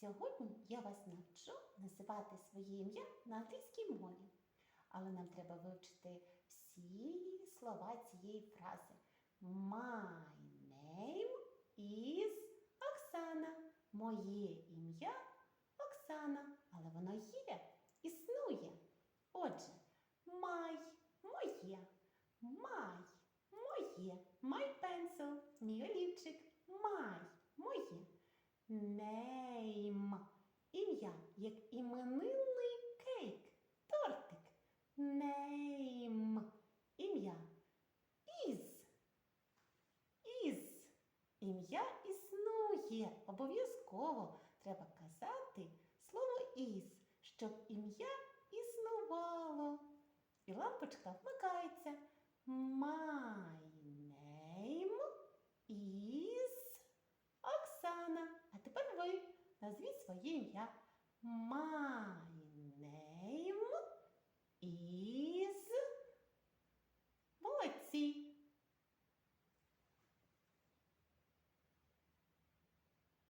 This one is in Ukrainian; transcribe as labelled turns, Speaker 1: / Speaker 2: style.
Speaker 1: Сьогодні я вас навчу називати своє ім'я на англійській мові. Але нам треба вивчити всі слова цієї фрази. My name is Оксана. Моє ім'я Оксана. Але воно є, існує. Отже, my – моє. My – моє. My pencil – мій олівчик. My – моє. Name – ім'я, як іменинний кейк, тортик. Name – ім'я. Is – is – ім'я існує. Обов'язково треба казати слово is, щоб ім'я існувало. І лампочка вмикається. My name is Оксана. Назвіть своє ім'я. My name